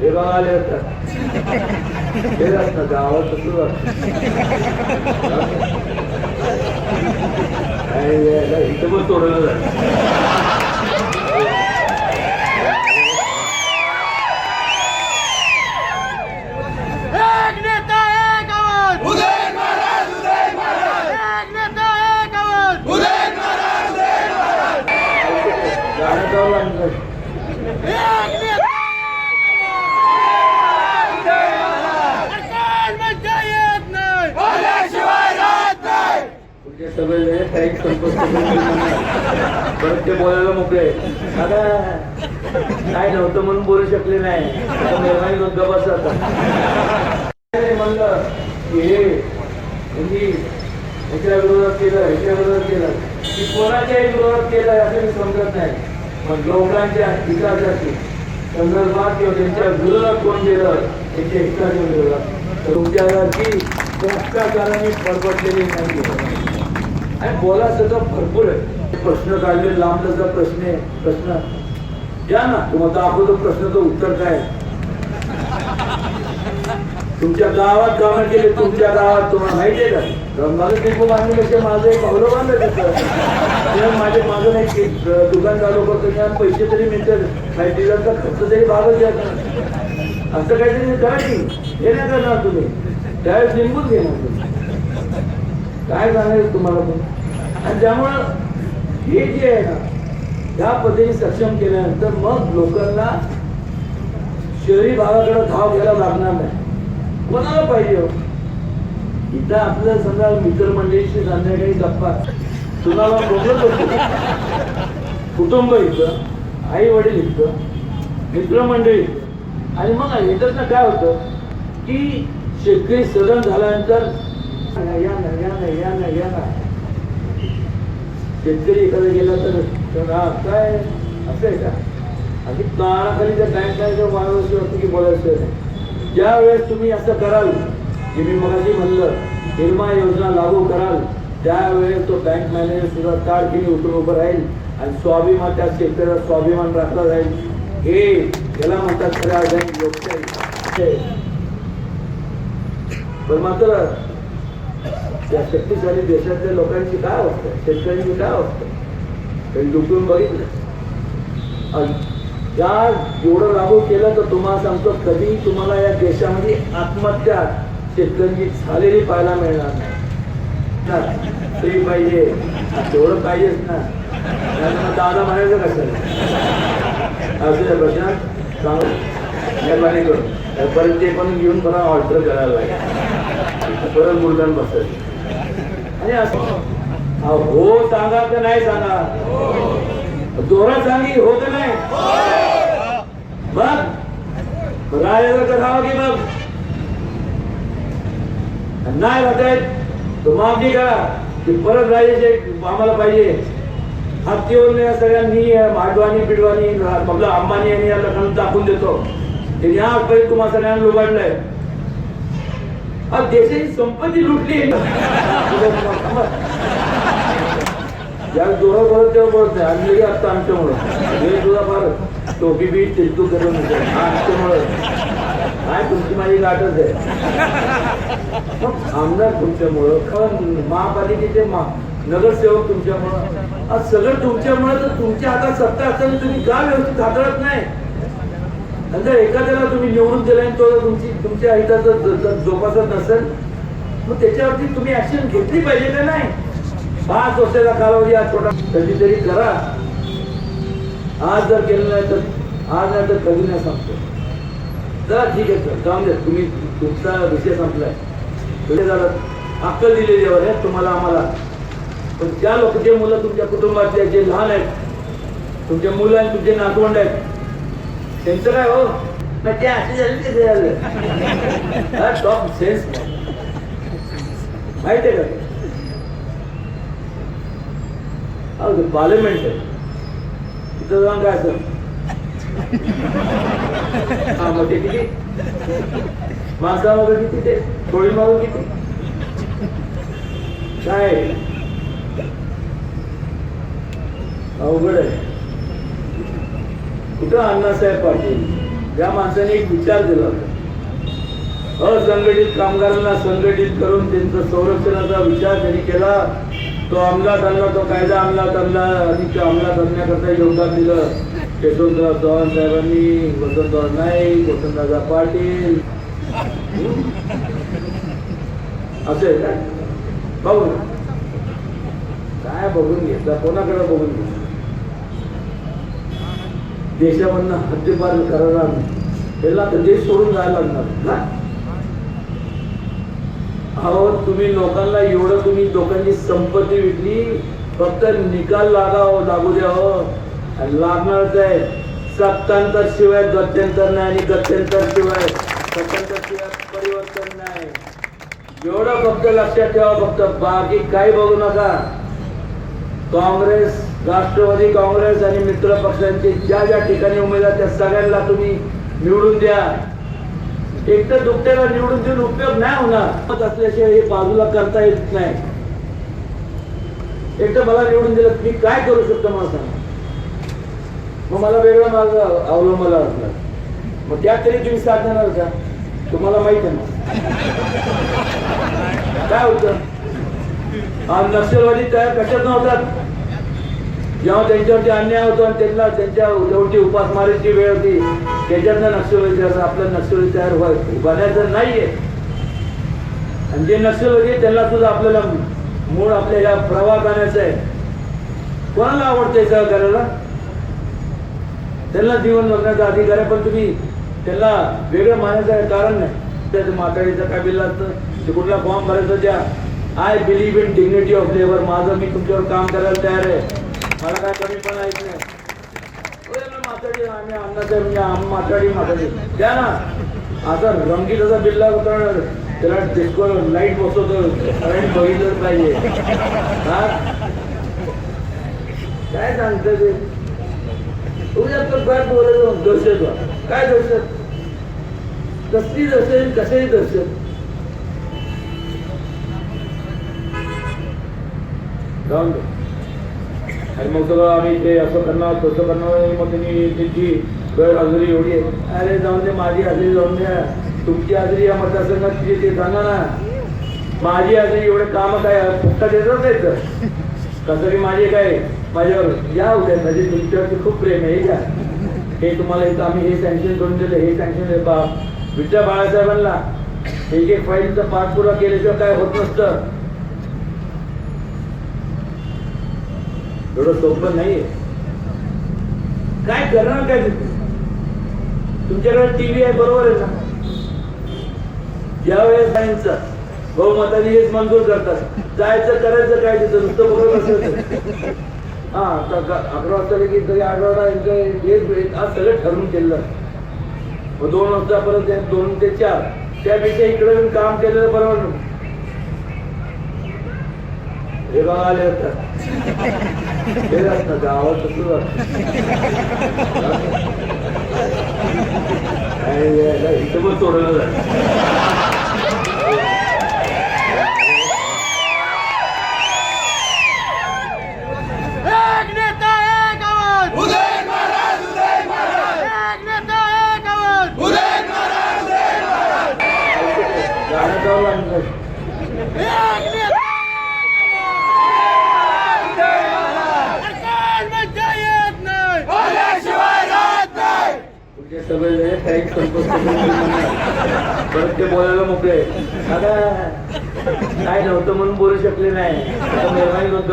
हे बघा आले असतात हे असतं गावात तसंच असतं इथं पण तोडलं जातं एक नेता एक आवाज एक नेता एक आवाज गाणं गावं लागलं एक नेता सरकार म्हणता येत नाही तुमचे सगळे काही संपर्क परत ते बोलायला मोकळे आता काय नव्हतं म्हणून बोलू शकले नाही. आता मेहरबानी करून गप्प आता. म्हणलं की हे म्हणजे ह्याच्या विरोधात केलं ह्याच्या विरोधात केलं. की कोणाच्याही विरोधात केलं असं मी समजत नाही. पण लोकांच्या हितासाठी संदर्भात किंवा त्यांच्या विरोधात कोण केलं त्यांच्या हिताच्या विरोधात तर तुमच्यावरती भ्रष्टाचाराने फरफटलेली नाही आणि बोला त्याचा भरपूर आहे. प्रश्न काढले लांब प्रश्न आहे प्रश्न. या ना तुम्हाला दाखवतो प्रश्नाचं उत्तर काय? तुमच्या गावात कामं केले तुमच्या गावात तुम्हाला माहिती आहे का? माझं टेम्पो बांधण्यापेक्षा माझं एक भावलं बांधलं तिथं माझे माझं नाही की दुकान चालू करतो पैसे तरी मिळतात. काही डिलरचा खर्च तरी भागच द्या असं काहीतरी करा की हे नाही करणार तुम्ही. त्यावेळेस लिंबूच घेणार तुम्ही. काय सांगायचं तुम्हाला पण आणि त्यामुळं हे जे आहे ना त्या पद्धतीने सक्षम केल्यानंतर मग लोकांना शहरी भागाकडे धाव घ्यायला लागणार नाही. कोणाला पाहिजे हो? इथं आपलं समजा मित्रमंडळीशी संध्याकाळी गप्पा. तुम्हाला बोलत होतो कुटुंब इथं आई वडील इथं मित्रमंडळी आणि मग याच्यातनं काय होतं की शेतकरी सदन झाल्यानंतर शेतकरी एखादा गेला तर काय? असं आहे का? आणि काळाखाली जर बँक मॅनेजर माणूस असतो की बोलायचं नाही. ज्या वेळेस तुम्ही असं कराल की मी मगाशी म्हणलं निर्मा योजना लागू कराल त्यावेळेस तो बँक मॅनेजर सुद्धा ताडकीने उठून उभं राहील आणि स्वाभिमान त्या शेतकऱ्याला स्वाभिमान राखला जाईल. हे याला म्हणतात खऱ्या लोकशाही. पण मात्र त्या शक्तिशाली देशातल्या लोकांची काय असतं शेतकऱ्यांची काय असतं आहे? त्यांनी डुकून बघितलं. आणि त्या एवढं लागू केलं तर तुम्हाला सांगतो कधी तुम्हाला या देशामध्ये आत्महत्या शेतकऱ्यांची झालेली पाहायला मिळणार नाही. ना, पाहिजे. तेवढं पाहिजेच ना. दादा म्हणायचं कसं असं त्या प्रश्नात मेहरबानी करून परत ते पण घेऊन मला ऑर्डर करायला लागेल. परत मुलगान बसायचं हो सांगा तर नाही सांगा जोरात सांगी हो का नाही. मग राजाचं का खावा की मग नाही राहत तो मागणी करा की परत राजाचे आम्हाला पाहिजे. हत्तीवर या सगळ्यांनी माडवानी पिडवानी आपलं अंबानी यांनी याला खालून टाकून देतो. त्यांनी पहिले तुम्हाला सगळ्यांना लुबाडलंय. देशाची संपत्ती लुटली. ज्या जोरात बोलत तेव्हा बोलत नाही. आणि लगे असतं आमच्यामुळं. हे तुझा फार टोपी बी तेजू करून आमच्यामुळं. काय तुमची माझी गाठच आहे. आमदार तुमच्यामुळं कारण महापालिकेचे मा नगरसेवक तुमच्यामुळं. आज सगळं तुमच्यामुळं तर तुमच्या हातात सत्ता असताना तुम्ही का व्यवस्थित हाताळत नाही? आणि जर एखाद्याला तुम्ही निवडून दिला आणि तो तुमची तुमच्या हिताचं जोपासत नसेल मग त्याच्यावरती तुम्ही ऍक्शन घेतली पाहिजे का नाही? पाच वर्षाचा कालावधी आज थोडा कधीतरी करा. आज जर केलं नाही तर आज नाही तर कधी नाही सांगतो तर ठीक आहे सर जाऊन द्या. तुम्ही तुमचा विषय संपलाय. पुढे झालं. अक्कल दिलेली आहे तुम्हाला आम्हाला. पण त्या लोक जे मुलं तुमच्या कुटुंबातले जे लहान आहेत तुमचे मुलं आणि तुमचे नातवंड आहेत त्यांचं काय हो. ते असे झाले ते झालं. टॉप सेन्स माहिती आहे का? ते? पार्लमेंट आहे. तिथं जाऊन काय असं? हा मग ते किती? माणसामागं किती ते? थोडी मागं किती? काय? अवघड आहे. कुठं अण्णासाहेब पाटील या माणसाने एक विचार दिला होता. असंघटित कामगारांना संघटित करून त्यांचा संरक्षणाचा विचार त्यांनी केला. तो अंमलात आणला तो कायदा अंमलात आणला आणि तो अंमलात आणण्याकरता योगदान दिलं. यशवंतराव चव्हाण साहेबांनी वसंतराव नाईक वसंतराजा पाटील. असं आहे ना. काय बघून घेतला? कोणाकडे बघून घेतला? देशामधनं हद्दपार करायला त्याला तर देश सोडून जायला लागणार. ना अहो तुम्ही लोकांना एवढं तुम्ही लोकांची संपत्ती विकली फक्त निकाल लागाव हो, लागू द्या हो. लागणारच आहे. सत्तांतर शिवाय गत्यंतर नाही आणि गत्यंतर शिवाय सत्तांतर शिवाय परिवर्तन नाही. एवढं फक्त लक्षात ठेवा फक्त. बाकी काही बघू नका. काँग्रेस राष्ट्रवादी काँग्रेस आणि मित्र पक्षांचे ज्या ज्या ठिकाणी उमेदवार त्या सगळ्यांना तुम्ही निवडून द्या. एक तर दुपट्याला निवडून देऊन उपयोग नाही होणार. मत असल्याशिवाय हे बाजूला करता येत नाही. एक तर मला निवडून दिलं मी काय करू शकतो मला सांगा. मग मला वेगळा मार्ग अवलंबला असणार मग त्यात तरी तुम्ही साथ देणार का? तुम्हाला माहीत आहे ना काय होतं? नक्षलवादी तयार कशात नव्हतात? जेव्हा त्यांच्यावरती अन्याय होतो आणि त्यांना त्यांच्या जवळची उपासमारीची वेळ होती त्याच्यातनं नक्षलवादी असं आपलं नक्षलवादी तयार व्हाय बनायचं नाहीये. आणि जे नक्षलवादी त्यांना सुद्धा आपल्याला मूळ आपल्या या प्रवाह आणायचा आहे. कोणाला आवडतंय सह करायला त्यांना जीवन जगण्याचा अधिकार आहे पण तुम्ही त्यांना वेगळं मानायचं कारण नाही. त्याचं माताडीचं काय बिल असतं ते कुठला फॉर्म भरायचा? द्या I believe in dignity of labour माझं मी तुमच्यावर काम करायला तयार आहे. मला काय कमी पण ऐक नाही माताडी आम्ही अन्नाचं म्हणजे आम्ही माताडी माताडी द्या ना आता रंगीत असा बिल्ला उतरणार त्याला डिस्को लाइट बसवतो करंट बघितलंच पाहिजे हा काय सांगतं ते उद्या तर काय बोलायचं दहशत काय दहशत कसली दहशत कशाही दहशत जाऊन दे आणि मग सगळं आम्ही ते असं करणार तसं करणार मग त्यांनी त्यांची गैरहजेरी एवढी आहे. अरे जाऊन दे माझी हजेरी जाऊन द्या. तुमची हजेरी या मतदारसंघात तिथे ते सांगा ना. माझी हजेरी एवढे काम काय फुकटा देतच नाही तर. कसं की माझे काय माझ्यावर या उद्या म्हणजे तुमच्यावरती खूप प्रेम आहे या हे तुम्हाला इथं आम्ही हे सँक्शन करून दिलं हे सँक्शन बा विद्या बाळासाहेबांना एक एक फाईलचा पाठपुरा केल्याशिवाय काय होत नसतं. एवढं सोपं नाहीये. काय करणार काय तुमच्याकडे टीव्ही आहे बरोबर आहे ना? ज्यावेळेस सायन्सचा बहुमताने हेच मंजूर करतात. जायचं करायचं काय तिथं? नुसतं बरोबर असेल हा अकरा वाजता की तरी आठवडा यांचं हेच आज सगळं ठरवून केलं मग दोन वाजता दोन ते चार त्यापेक्षा इकडे येऊन काम केलेलं बरोबर हे बघा आले असतात हे असतं गावात तसंच असतं. काय यायला इथं पण सोडलं जातं. एक नेता एक आवाज उदय महाराज उदय महाराज एक नेता एक आवाज उदय महाराज उदय महाराज गाणं गावं लागलं. एक नेता सरकार म्हणता येत नाही बोलल्याशिवाय राहत नाही तुमचे सगळे जे काही परत ते बोलायला मोकळे दादा काय नव्हतं म्हणून बोलू शकले नाही. आता मेहरबानी होत